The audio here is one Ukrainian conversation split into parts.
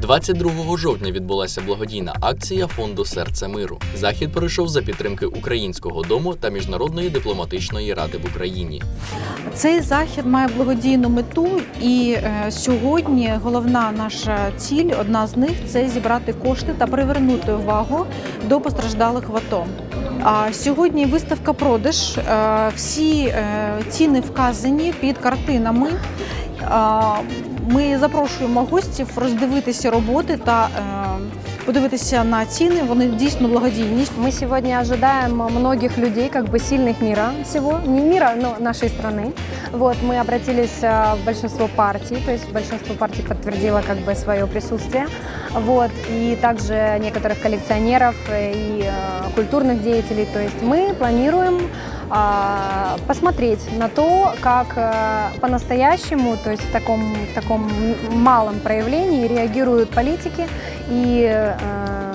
22 жовтня відбулася благодійна акція фонду Серце миру. Захід пройшов за підтримки Українського дому та Міжнародної дипломатичної ради в Україні. Цей захід має благодійну мету, і е, сьогодні головна наша ціль, одна з них це зібрати кошти та привернути увагу до постраждалих в АТО. А сьогодні виставка продаж. Е, Всі е, ціни вказані під картинами. А, Ми запрошуємо гостів роздивитися роботи та е, подивитися на ціни. Вони дійсно благодійні. Мы сегодня ожидаем многих людей, как бы сильных мира всего, не мира, но нашей страны. Вот, мы обратились э, в большинство партий, то есть большинство партий подтвердило как бы свое присутствие. Вот, и также некоторых коллекционеров э, и э, культурных деятелей. То есть мы планируем а, посмотреть на то, как э, по-настоящему, то есть в таком, в таком малом проявлении реагируют политики и э,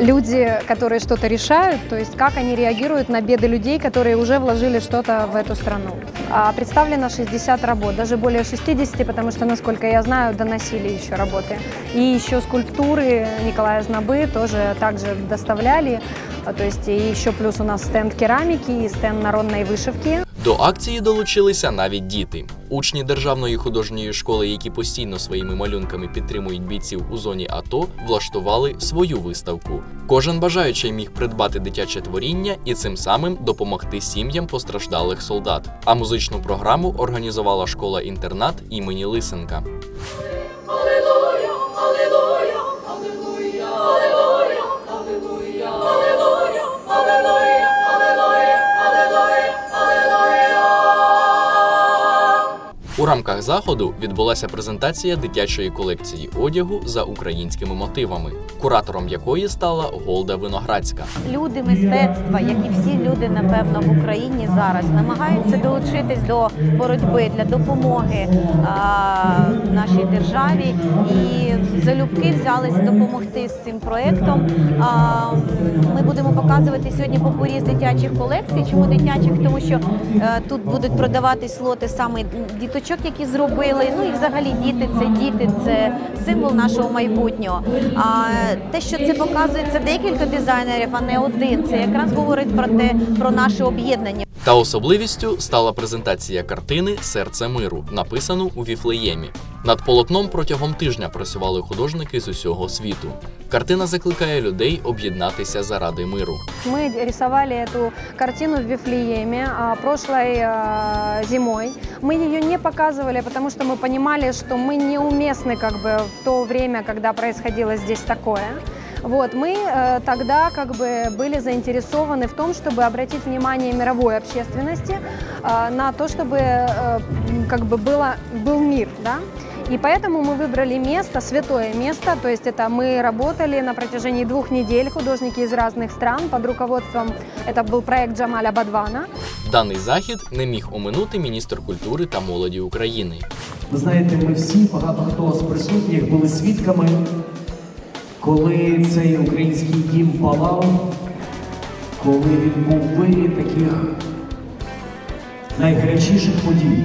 люди, которые что-то решают, то есть как они реагируют на беды людей, которые уже вложили что-то в эту страну. А Представлено 60 работ, даже более 60, потому что, насколько я знаю, доносили еще работы. И еще скульптуры Николая Знобы тоже также доставляли. То есть и еще плюс у нас стенд керамики и стенд народной вышивки. До акції долучилися навіть діти. Учні державної художньої школи, які постійно своїми малюнками підтримують бійців у зоні АТО, влаштували свою виставку. Кожен бажаючий міг придбати дитяче творіння і цим самим допомогти сім'ям постраждалих солдат. А музичну програму організувала школа-інтернат імені Лисенка. Рамках заходу відбулася презентація дитячої колекції одягу за українськими мотивами, куратором якої стала Голда Виноградська. Люди мистецтва, як і всі люди, напевно, в Україні зараз намагаються долучитись до боротьби для допомоги а, нашій державі і залюбки взялись допомогти з цим проєктом. А, ми будемо показувати сьогодні попурі з дитячих колекцій. Чому дитячих? Тому що е, тут будуть продаватись лоти саме діточок, які зробили. Ну і взагалі діти це діти, це символ нашого майбутнього. А те, що це показує, це декілька дизайнерів, а не один. Це якраз говорить про те, про наше об'єднання. Та особливістю стала презентація картини Серце миру, написану у Віфлеємі. Над полотном протягом тижня працювали художники з усього світу. Картина закликає людей об'єднатися заради миру. Мы рисовали эту картину в Вифлееме а, прошлой а, зимой. Мы ее не показывали, потому что мы понимали, что мы неуместны как бы в то время, когда происходило здесь такое. Вот, мы э, тогда как бы были заинтересованы в том, чтобы обратить внимание мировой общественности э, на то, чтобы э, м, как бы было, был мир, да. И поэтому мы выбрали место, святое место, то есть это мы работали на протяжении двух недель, художники из разных стран под руководством, это был проект Джамаля Бадвана. Даний захід не міг оминути міністр культури та молоді України. Ви знаєте, ми всі, багато хто з присутніх були свідками, коли цей український дім палав, коли він був вирі таких найгарячіших подій.